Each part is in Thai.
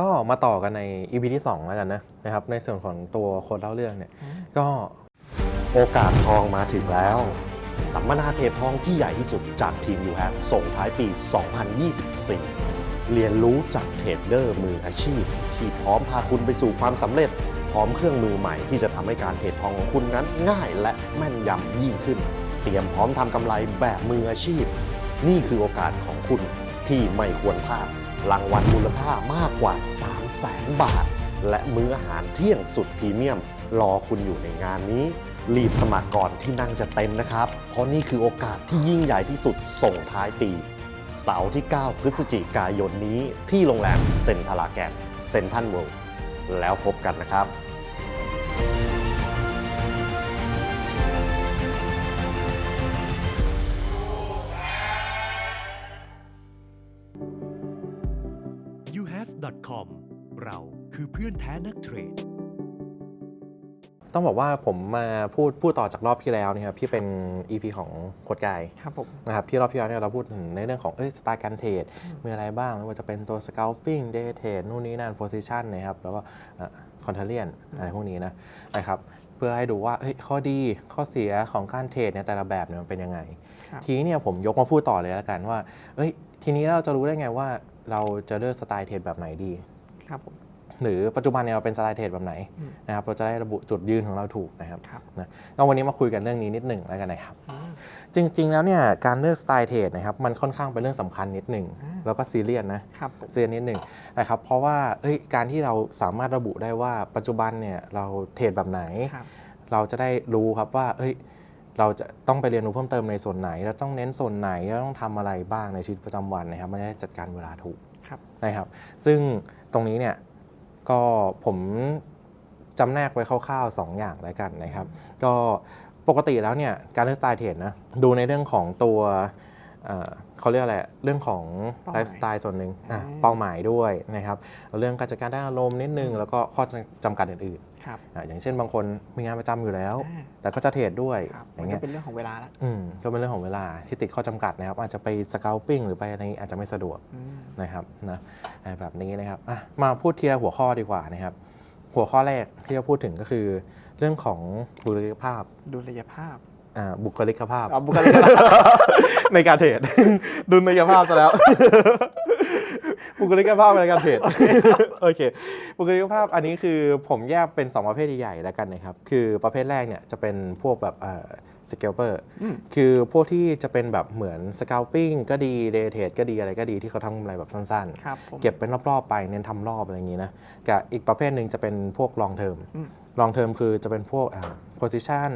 ก็มาต่อกันใน EP ที่2แล้วกันนะนะครับ ในส่วนของตัวโค้ดเล่าเรื่องเนี่ย ก็โอกาสทองมาถึงแล้ว สัมมนาเทรดทองที่ใหญ่ที่สุดจากทีม u h a ส่งท้ายปี 2024 เรียนรู้จากเทรดเดอร์มืออาชีพ ที่พร้อมพาคุณไปสู่ความสำเร็จ พร้อมเครื่องมือใหม่ที่จะทำให้การเทรดทองของคุณนั้นง่ายและแม่นยำยิ่งขึ้น เตรียมพร้อมทำกำไรแบบมืออาชีพ นี่คือโอกาสของคุณที่ไม่ควรพลาด รางวัลมูลค่ามากกว่า 3 0 0แสนบาท และมื้ออาหารเที่ยงสุดพรีเมียม รอคุณอยู่ในงานนี้ รีบสมัครก่อนที่นั่งจะเต็มนะครับ เพราะนี่คือโอกาสที่ยิ่งใหญ่ที่สุดส่งท้ายปี เสาร์ที่ 9 พฤศจิกายนนี้ที่โรงแรมเซนทราแกนเซนทันเวิลด์แล้วพบกันนะครับ เพื่อนแท้นักเทรด ต้องบอกว่าผมมาพูดพูดต่อจากรอบที่แล้วนะครับที่เป็น EP ของโค้ดกายครับผมนะครับที่รอบที่แล้วเนี่ยเราพูดถึงในเรื่องของเอ้ยสไตล์การเทรดมีอะไรบ้างไม่ว่าจะเป็นตัว scalping day trade นู่นนี่นั่น position นะครับแล้วก็คอนเทเลียนอะไรพวกนี้นะนะครับเพื่อให้ดูว่าเฮ้ยข้อดีข้อเสียของการเทรดในแต่ละแบบเนี่ยมันเป็นยังไงครับทีนี้เนี่ยผมยกมาพูดต่อเลยแล้วกันว่าเอ้ยทีนี้เราจะรู้ได้ไงว่าเราจะเลือกสไตล์เทรดแบบไหนดี ครับผม หรือปัจจุบันเนี่ยเราเป็นสไตล์เทรดแบบไหนอืมนะครับเราจะได้ระบุจุดยืนของเราถูกนะครับครับนะก็วันนี้มาคุยกันเรื่องนี้นิดหนึ่งแล้วกันนะครับอืมจริง ๆ แล้วเนี่ยการเลือกสไตล์เทรดนะครับมันค่อนข้างเป็นเรื่องสำคัญนิดหนึ่งอ่าแล้วก็ซีเรียสนะครับผมซีเรียสนิดหนึ่งนะครับเพราะว่าเอ้ยการที่เราสามารถระบุได้ว่าปัจจุบันเนี่ยเราเทรดแบบไหนครับเราจะได้รู้ครับว่าเอ้ยเราจะต้องไปเรียนรู้เพิ่มเติมในส่วนไหน เราต้องเน้นส่วนไหนเราต้องทำอะไรบ้างในชีวิตประจำวันนะครับมันจะได้จัดการเวลาถูกครับนะครับ ซึ่งตรงนี้เนี่ย ก็ผมจำแนกไว้คร่าวๆ 2 อย่างแล้วกันนะครับ ก็ปกติแล้วเนี่ยการเลือกสไตล์เทรดนะดูในเรื่องของตัวเอ่อเขาเรียกอะไร เรื่องของเป้าหไลมายฟ์สไตล์ส่วนหนึ่งอะอ่าเป้าหมายด้วยนะครับ เรื่องการจัดการด้านอารมณ์นิดนึง แล้วก็ข้อจำกัดอื่นครับๆ อะอย่างเช่นบางคนมีงานประจำอยู่แล้วอ่าแต่ก็จะเทรดด้วยครับอมันย่างก็เงี้ยเป็นเรื่องของเวลาละอืมก็เป็นเรื่องของเวลาที่ติดข้อจำกัดนะครับ อาจจะไปสเกลปิ้งหรือไปอะไรอาจจะไม่สะดวกอืมนะครับนะอะไรแบบนี้นะครับอะมาพูดทีละหัวข้อดีกว่านะครับ หัวข้อแรกที่จะพูดถึงก็คือ เรื่องของบุคลิกภาพดุลยภาพอ่าบุคลิกภาพอ๋อบุคลิกภาพในการเทรดดุลยภาพซะแล้ว บุคลิกภาพในการเทรดโอเคบุคลิกภาพอันนี้คือผมแยกเป็น 2 ประเภทใหญ่ๆแล้วกันนะครับ คือประเภทแรกเนี่ยจะเป็นพวกแบบสเกลเปอร์อืมคือพวกที่จะเป็นแบบเหมือนส c า l ปิ้งก็ดีเดย์เทรดก็ดีอะไรก็ดีที่เขาทำกำไรแบบสั้นครับผมๆเก็บเป็นรอบๆไปเน้นทำรอบอะไรอย่างนี้นะกับอีกประเภทหนึ่งจะเป็นพวก long term อืม long term คือจะเป็นพวกอ่า position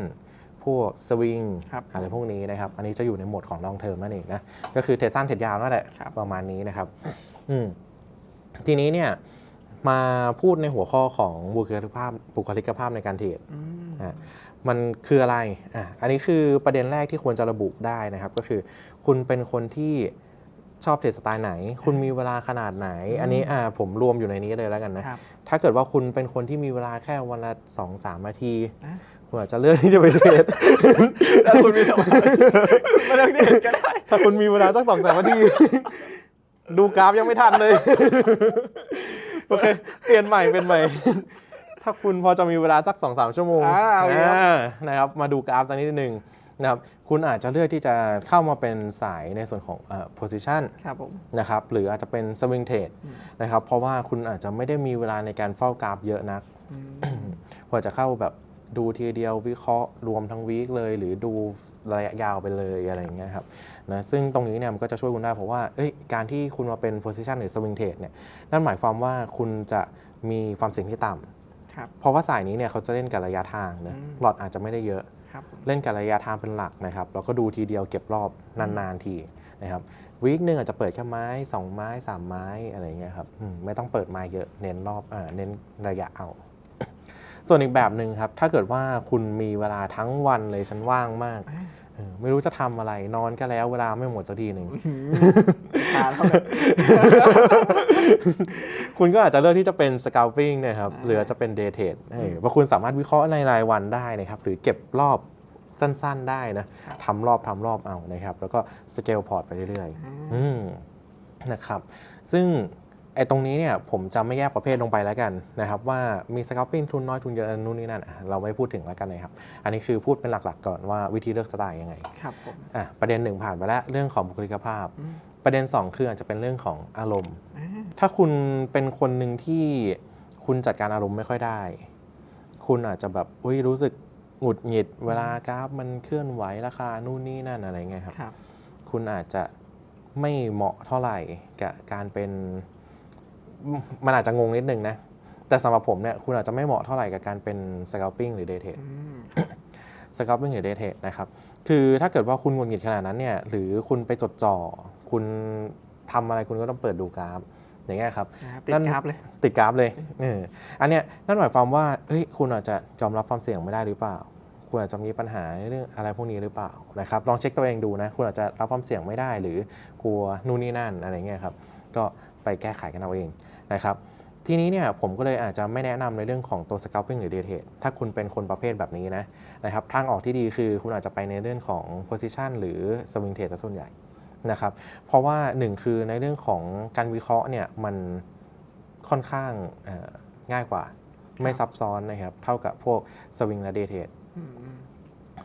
พวกสวิงครับอะไรพวกนี้นะครับ อันนี้จะอยู่ในโหมดของ long term นั่นเองนะ ก็คือเทรดสั้นเทรดยาวนั่นแหละครับประมาณนี้นะครับ อืมทีนี้เนี่ยมาพูดในหัวข้อของบุคลิกภาพบุคลิกภาพในการเทรดอืมอะมันคืออะไรอะอันนี้คือประเด็นแรกที่ควรจะระบุได้นะครับ ก็คือ คุณเป็นคนที่ชอบเทรดสไตล์ไหน คุณมีเวลาขนาดไหน อันนี้อะผมรวมอยู่ในนี้เลยแล้วกันนะ ครับถ้าเกิดว่าคุณเป็นคนที่มีเวลาแค่วันละสองสามนาทีนะคุณอาจจะเลือกที่จะไปเทรดถ้าคุณมีสมาธิคุณไม่ต้องเด็ดก็ได้ ถ้าคุณมีเวลาสักสองสามนาที ดูกราฟยังไม่ทันเลย โอเค เปลี่ยนใหม่เป็นใหม่ ถ้าคุณพอจะมีเวลาสักสองสามชั่วโมงอ่าเอาอย่างนี้อ่านะครับ มาดูกราฟสักนิดนึงนะครับ คุณอาจจะเลือกที่จะเข้ามาเป็นสายในส่วนของเอ่อ position ครับผม นะครับ หรืออาจจะเป็น swing trade นะครับ เพราะว่าคุณอาจจะไม่ได้มีเวลาในการเฝ้ากราฟเยอะนักอืมกว่าจะเข้าแบบ ดูทีเดียววิเคราะห์รวมทั้งวีคเลย หรือดูระยะยาวไปเลยอะไรอย่างเงี้ยครับนะซึ่งตรงนี้เนี่ยมันก็จะช่วยคุณได้เพราะว่าเอ้ยการที่คุณมาเป็น position หรือ swing trade เนี่ยนั่นหมายความว่าคุณจะมีความเสี่ยงที่ต่ำครับเพราะว่าสายนี้เนี่ยเขาจะเล่นกับระยะทางนะอืมหลอดอาจจะไม่ได้เยอะครับผมเล่นกับระยะทางเป็นหลักนะครับแล้วก็ดูทีเดียวเก็บรอบนานๆทีนะครับวีคหนึ่งอาจจะเปิดแค่ไม้ 2 ไม้ 3 ไม้อะไรอย่างเงี้ยครับอืมไม่ต้องเปิดไม้เยอะเน้นรอบเออเน้นระยะเอา ส่วนอีกแบบหนึ่งครับ ถ้าเกิดว่าคุณมีเวลาทั้งวันเลยฉันว่างมากเออไม่รู้จะทำอะไรนอนก็แล้วเวลาไม่หมดสักทีหนึ่งทานเข้าไปคุณก็อาจจะเลือกที่จะเป็น scalping นะครับอ่า หรือจะเป็น day trade เออว่าคุณสามารถวิเคราะห์ในรายวันได้นะครับ หรือเก็บรอบสั้นๆได้นะทำรอบทำรอบเอานะครับ แล้วก็ scale port ไปเรื่อยๆ อืมนะครับ ซึ่ง ไอ้ตรงนี้เนี่ยผมจะไม่แยกประเภทลงไปแล้วกันนะครับว่ามี scalping ทุนน้อยทุนเยอะนู่นนี่นั่นอะเราไม่พูดถึงแล้วกันนะครับ อันนี้คือพูดเป็นหลักๆ ก่อนว่าวิธีเลือกสไตล์ยังไงครับผมอะประเด็นหนึ่งผ่านไปแล้วเรื่องของบุคลิกภาพอืมประเด็น 2 คืออาจจะเป็นเรื่องของอารมณ์อ่าถ้าคุณเป็นคนหนึ่งที่คุณจัดการอารมณ์ไม่ค่อยได้ คุณอาจจะแบบอุ้ยรู้สึกหงุดหงิดเวลากราฟมันเคลื่อนไหวราคานู่นนี่นั่นอะไรเงี้ยครับครับคุณอาจจะไม่เหมาะเท่าไหร่กับการเป็น มมันอาจจะงงนิดนึงนะ แต่สำหรับผมเนี่ยคุณอาจจะไม่เหมาะเท่าไหร่กับการเป็น scalping หรือ day trade อืม scalping หรือ day trade นะครับ คือถ้าเกิดว่าคุณหงุดหงิดขนาดนั้นเนี่ยหรือคุณไปจดจ่อ คุณทำอะไรคุณก็ต้องเปิดดูกราฟอย่างเงี้ยครับนะครับติดนั่นกราฟเลยติดกราฟเลยเอออันเนี้ยนั่นหมายความว่าเฮ้ยคุณอาจจะยอมรับความเสี่ยงไม่ได้หรือเปล่า คุณอาจจะมีปัญหาในเรื่องอะไรพวกนี้หรือเปล่านะครับลองเช็คตัวเองดูนะคุณอาจจะรับความเสี่ยงไม่ได้หรือกลัวนู่นนี่นั่นอะไรเงี้ยครับก็ไปแก้ไขกันเอาเอง นะครับทีนี้เนี่ยผมก็เลยอาจจะไม่แนะนำในเรื่องของตัว scalping หรือ day trade ถ้าคุณเป็นคนประเภทแบบนี้นะนะครับทางออกที่ดีคือคุณอาจจะไปในเรื่องของ position หรือ swing trade ซะส่วนใหญ่นะครับเพราะว่าหนึ่งคือในเรื่องของการวิเคราะห์เนี่ยมันค่อนข้างง่ายกว่า ไม่ซับซ้อนนะครับเท่ากับพวก swing และ day trade อืมอืม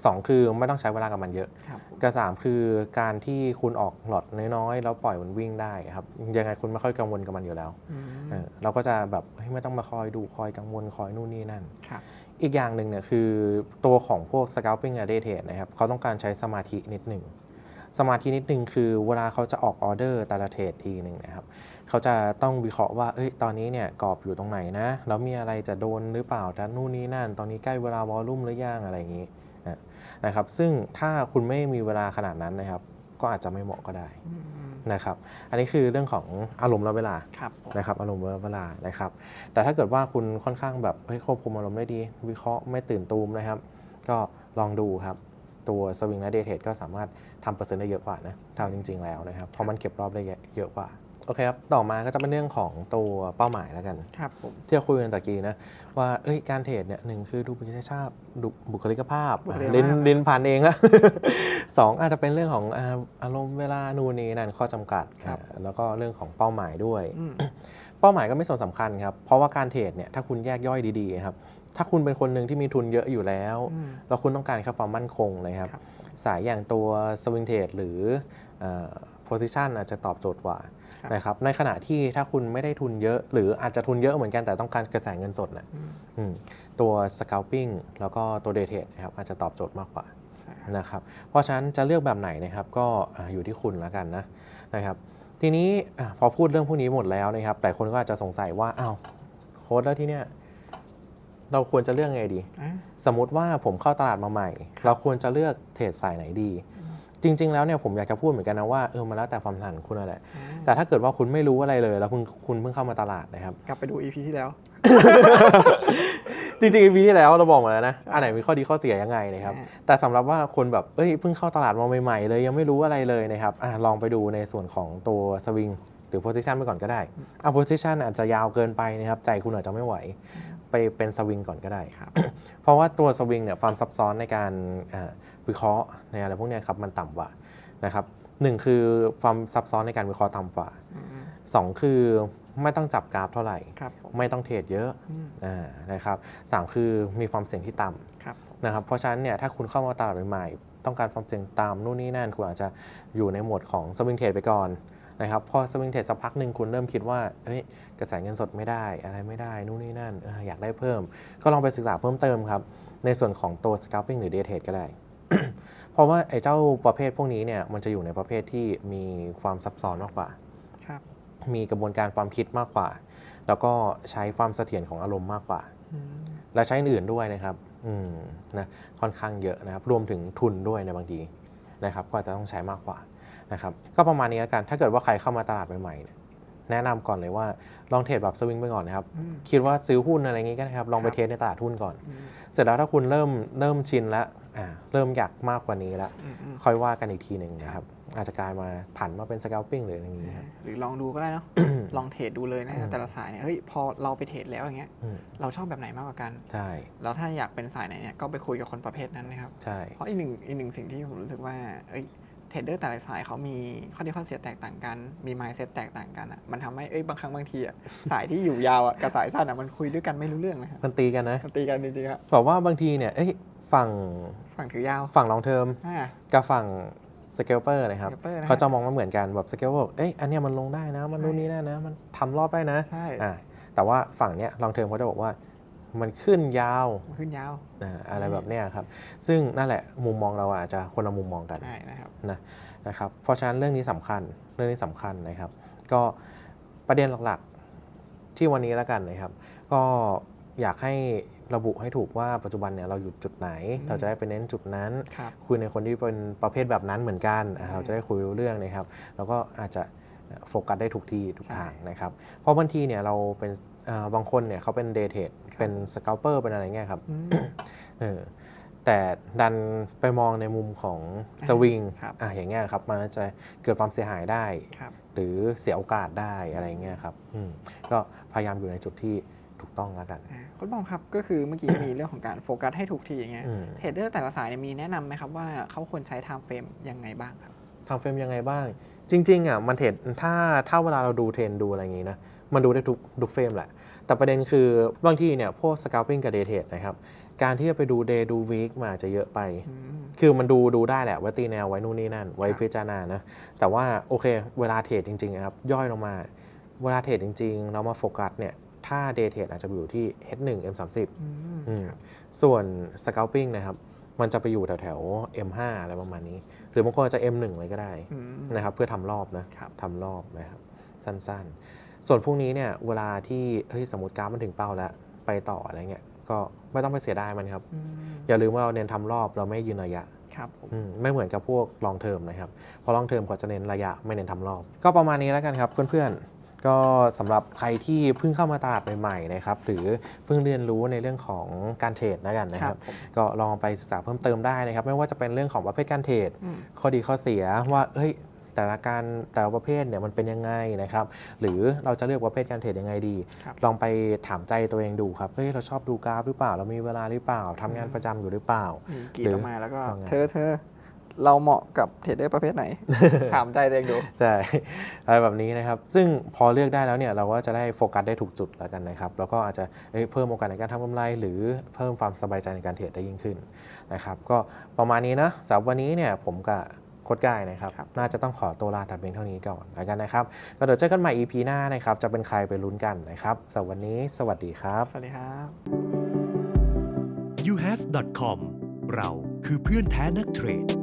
สองคือไม่ต้องใช้เวลากับมันเยอะครับผมกับสามคือการที่คุณออกหลอดน้อยๆ แล้วปล่อยมันวิ่งได้ครับยังไงคุณไม่ค่อยกังวลกับมันอยู่แล้วอืมเออเราก็จะแบบเฮ้ยไม่ต้องมาคอยดูคอยกังวลคอยนู่นนี่นั่นครับอีกอย่างหนึ่งเนี่ยคือตัวของพวก scalping และ day trade นะครับเขาต้องการใช้สมาธินิดหนึ่งสมาธินิดนึงคือเวลาเขาจะออกออเดอร์แต่ละเทรดทีหนึ่งนะครับเขาจะต้องวิเคราะห์ว่าเอ้ยตอนนี้เนี่ยกรอบอยู่ตรงไหนนะ แล้วมีอะไรจะโดนหรือเปล่าด้านนู่นนี่นั่น ตอนนี้ใกล้วเวลาวอลลุ่มหรือยังอะไรอย่างนี้อะ นะครับ ซึ่งถ้าคุณไม่มีเวลาขนาดนั้นนะครับ ก็อาจจะไม่เหมาะก็ได้อืมอืมนะครับ อันนี้คือเรื่องของอารมณ์และเวลาครับผมนะครับ อารมณ์และเวลานะครับ แต่ถ้าเกิดว่าคุณค่อนข้างแบบเฮ้ยควบคุมอารมณ์ได้ดี วิเคราะห์ไม่ตื่นตูมนะครับ ก็ลองดูครับ ตัวสวิงและเดทเทรดก็สามารถทำเปอร์เซ็นต์ได้เยอะกว่านะเท่าจริง ๆ แล้วนะครับ เพราะมันเก็บรอบได้เยอะกว่า โอเคครับ ต่อมาก็จะเป็นเรื่องของตัวเป้าหมายแล้วกัน ครับผมที่เราคุยกันตะกี้นะ ว่าเอ้ยการเทรดเนี่ยหนึ่งคือดูบุคลิกภาพดูบุคลิกภาพบุคลิกภาพ ลิ้นลิ้นพันเองอะสองอาจจะเป็นเรื่องของอ่าอารมณ์เวลานูนนี่นั่นข้อจำกัดครับ อ่าแล้วก็เรื่องของเป้าหมายด้วย อืม เป้าหมายก็ไม่ส่วนสำคัญครับ เพราะว่าการเทรดเนี่ยถ้าคุณแยกย่อยดีๆครับ ถ้าคุณเป็นคนหนึ่งที่มีทุนเยอะอยู่แล้ว อืม แล้วคุณต้องการแค่ความมั่นคงนะครับ ครับ สายอย่างตัวสวิงเทรดหรือโพซิชันอาจจะตอบโจทย์กว่าครับ นะครับในขณะที่ถ้าคุณไม่ได้ทุนเยอะ หรืออาจจะทุนเยอะเหมือนกันแต่ต้องการกระแสเงินสดนะอืมอืมตัว scalping แล้วก็ตัว day trade นะครับอาจจะตอบโจทย์มากกว่าใช่ครับนะครับเพราะฉะนั้นจะเลือกแบบไหนนะครับก็อ่าอยู่ที่คุณแล้วกันนะนะครับทีนี้อะพอพูดเรื่องพวกนี้หมดแล้วนะครับหลายคนก็อาจจะสงสัยว่าอ้าวโค้ดแล้วที่เนี้ยเราควรจะเลือกไงดีอะสมมติว่าผมเข้าตลาดมาใหม่ เราควรจะเลือกเทรดสายไหนดี จริง ๆ แล้วเนี่ยผมอยากจะพูดเหมือนกันนะว่าเออมาแล้วแต่ความถนัดคุณนั่นแหละอ่าแต่ถ้าเกิดว่าคุณไม่รู้อะไรเลย แล้วคุณคุณเพิ่งเข้ามาตลาดนะครับ กลับไปดู EP ที่แล้ว จริงๆ EP ที่แล้วเราบอกมาแล้วนะอันไหนมีข้อดีข้อเสียยังไงนะครับอ่าแต่สำหรับว่าคนแบบเอ้ยเพิ่งเข้าตลาดมาใหม่ๆ เลยยังไม่รู้อะไรเลยนะครับอะลองไปดูในส่วนของตัวสวิงหรือ position ไปก่อนก็ได้อะ position อาจจะยาวเกินไปนะครับใจคุณอาจจะไม่ไหวไปเป็นสวิงก่อนก็ได้ครับเพราะว่าตัวสวิงเนี่ยความซับซ้อนในการเอ่อ วิเคราะห์ในอะไรพวกเนี้ยครับมันต่ำกว่านะครับหนึ่งคือความซับซ้อนในการวิเคราะห์ต่ำกว่าอืมสองคือไม่ต้องจับกราฟเท่าไหร่ครับผมไม่ต้องเทรดเยอะอืมอ่านะครับสามคือมีความเสี่ยงที่ต่ำครับผมนะครับเพราะฉะนั้นเนี่ยถ้าคุณเข้ามาตลาดใหม่ๆต้องการความเสี่ยงต่ำนู่นนี่นั่นคุณอาจจะอยู่ในโหมดของสวิงเทรดไปก่อนนะครับพอสวิงเทรดสักพักหนึ่งคุณเริ่มคิดว่าเฮ้ยกระแสเงินสดไม่ได้อะไรไม่ได้นู่นนี่นั่นเอออยากได้เพิ่ม ก็ลองไปศึกษาเพิ่มเติมครับในส่วนของตัว scalping หรือ day trade ก็ได้เพ ราะว่าไอ้เจ้าประเภทพวกนี้เนี่ยมันจะอยู่ในประเภทที่มีความซับซ้อนมากกว่า ครับมีกระบวนการความคิดมากกว่า แล้วก็ใช้ความเสถียรของอารมณ์มากกว่า อืมและใช้อื่นๆด้วยนะครับอืมนะค่อนข้างเยอะนะครับ รวมถึงทุนด้วยในบางทีนะครับ ก็อาจจะต้องใช้มากกว่านะครับ ก็ประมาณนี้แล้วกัน ถ้าเกิดว่าใครเข้ามาตลาดใหม่ๆเนี่ยแนะนำก่อนเลยว่าลองเทรดแบบสวิงไปก่อนนะครับ อืม คิดว่าซื้อหุ้นอะไรอย่างงี้ก็ได้ครับ ลองไปครับ เทรดในตลาดหุ้นก่อน อืม เสร็จแล้วถ้าคุณเริ่มเริ่มชินแล้ว อ่าเริ่มอยากมากกว่านี้แล้วอืมอืมค่อยว่ากันอีกทีหนึ่งนะครับ อาจจะกลายมาผันมาเป็นส c ก l ปิ้งหรืออะไรอย่างงี้ครับหรือลองดูก็ได้เนาะลองเทรดดูเลยนะอืมแต่ละสายเนี่ยเฮ้ยพอเราไปเทรดแล้วอย่างเงี้ยอืมเราชอบแบบไหนมากกว่ากันใช่แล้วถ้าอยากเป็นสายไหนเนี่ยก็ไปคุยกับคนประเภทนั้นนะครับใช่เพราะอีกหนึ่งอีกหนึ่งสิ่งที่ผมรู้สึกว่าเอ้ยเทรดเดอร์แต่ละสายเขามีข้อดีข้อเสียแตกต่างกัน มี mindset แตกต่างกันอะ มันทำให้เอ้ยบางครั้งบางทีอะสายที่อยู่ยาวอะกับสายสั้นอะมันคุยด้วยกันไม่รู้เรื่องนะครับมันตีกันนะมันตีกันจริงๆครับบอกว่าบางทีเนี่ยเอ้ย ฝั่งฝั่งถือยาว ฝั่งลองเทอมอ่า กับฝั่งสเกลเปอร์นะครับ scalper นะฮะเขาจะมองมาเหมือนกันแบบสเกลบอกเอ้ยอันเนี้ยมันลงได้นะ มันใช่ นู่นนี่นั่นนะ มันทำรอบได้นะใช่อ่าแต่ว่าฝั่งเนี้ยลองเทอมเขาจะบอกว่ามันขึ้นยาวมันขึ้นยาวอ่าอะไรแบบเนี้ยครับ ซึ่งนั่นแหละมุมมองเราอาจจะคนละมุมมองกัน ใช่นะครับนะนะครับเพราะฉะนั้นเรื่องนี้สำคัญเรื่องนี้สำคัญนะครับ ก็ประเด็นหลักๆที่วันนี้แล้วกันนะครับ ก็อยากให้ ระบุให้ถูกว่าปัจจุบันเนี่ยเราอยู่จุดไหนอืมเราจะได้ไปเน้นจุดนั้นครับคุยในคนที่เป็นประเภทแบบนั้นเหมือนกันอะใช่เราจะได้คุยรู้เรื่องนะครับ แล้วก็อาจจะโฟกัสได้ถูกที่ทุกใช่ทางนะครับ เพราะบางทีเนี่ยเราเป็นเอ่อบางคนเนี่ยเขาเป็นเดทเทดเป็นสเกลเปอร์เป็นอะไรเงี้ยครับอืมเออแต่ดันไปมองในมุมของสวิงครับอะอย่างเงี้ยครับมันจะเกิดความเสียหายได้ครับหรือเสียโอกาสได้อะไรเงี้ยครับอืมก็พยายามอยู่ในจุดที่ ถูกต้องแล้วกันอ่าคุณบอมครับก็คือเมื่อกี้มีเรื่องของการโฟกัสให้ถูกทีอย่างเงี้ยอืมเทรดเดอร์แต่ละสายเนี่ยมีแนะนำไหมครับว่าเขาควรใช้ time frame ยังไงบ้างครับทำเฟรมยังไงบ้าง จริงๆอะมันเทรดถ้าถ้าเวลาเราดูเทรนดูอะไรอย่างงี้นะมันดูได้ทุกทุกเฟรมแหละ แต่ประเด็นคือบางทีเนี่ยพวกสก a ลปิ้งกับเดทเทรดนะครับการที่จะไปดูเดย์ดูวีคมันอาจจะเยอะไปอืมคือมันดูดูได้แหละว่าตีแนวไว้นู่นนี่นั่น ไว้ครับพิจารณานะ แต่ว่าโอเค เวลาเทรดจริงๆนะครับย่อยลงมา เวลาเทรดจริง ๆ เรามาโฟกัสเนี่ย ถ้าเดย์เทรดอาจจะอยู่ที่ H1 M30 อืมอืมส่วน scalping นะครับ มันจะไปอยู่แถวๆ M5 อะไรประมาณนี้ หรือบางคนอาจจะ M1 เลยก็ได้อืมนะครับ เพื่อทำรอบนะครับทำรอบนะครับสั้นๆ ส่วนพวกนี้เนี่ยเวลาที่เฮ้ยสมมติกราฟมันถึงเป้าแล้ว ไปต่ออะไรเงี้ยก็ไม่ต้องไปเสียดายมันครับอืมอย่าลืมว่าเราเน้นทำรอบเราไม่ยืนระยะครับผมอืมไม่เหมือนกับพวกลองเทอมนะครับเพราะลองเทอมก็จะเน้นระยะไม่เน้นทำรอบ ก็ประมาณนี้แล้วกันครับเพื่อนๆ ก็สำหรับใครที่เพิ่งเข้ามาตลาดใหม่ๆนะครับหรือเพิ่งเรียนรู้ในเรื่องของการเทรดแล้วกันนะคครัรับบผมก็ลองไปศึกษาเพิ่มเติมได้นะครับ ไม่ว่าจะเป็นเรื่องของประเภทการเทรดอืมข้อดีข้อเสียว่าเฮ้ยแต่ละการแต่ละประเภทเนี่ยมันเป็นยังไงนะครับ หรือเราจะเลือกประเภทการเทรดยังไงดีครับลองไปถามใจตัวเองดูครับเฮ้ยเราชอบดูกราฟหรือเปล่า เรามีเวลาหรือเปล่าทำงานประจำอยู่หรือเปล่ามีกรีดหรือออกมาแล้วก็ว่าไงเธอเธอ เราเหมาะกับเทรดเดอร์ประเภทไหน ถามใจตัวเองดู ใช่อะไรแบบนี้นะครับ ซึ่งพอเลือกได้แล้วเนี่ยเราก็จะได้โฟกัสได้ถูกจุดแล้วกันนะครับ แล้วก็อาจจะเอ้ยเพิ่มโอกาสในการทำกำไร หรือเพิ่มความสบายใจในการเทรดได้ยิ่งขึ้นนะครับ ก็ประมาณนี้นะสำหรับวันนี้เนี่ยผมกับโค้ดกายนะครับครับ น่าจะต้องขอตัวลาแต่เพียงเท่านี้ก่อนแล้วกันนะครับก็เดี๋ยวเจอกันใหม่ EP หน้านะครับ จะเป็นใครไปลุ้นกันนะครับสำหรับวันนี้ สวัสดีครับ สวัสดีครับ uhas.com เราคือเพื่อนแท้นักเทรด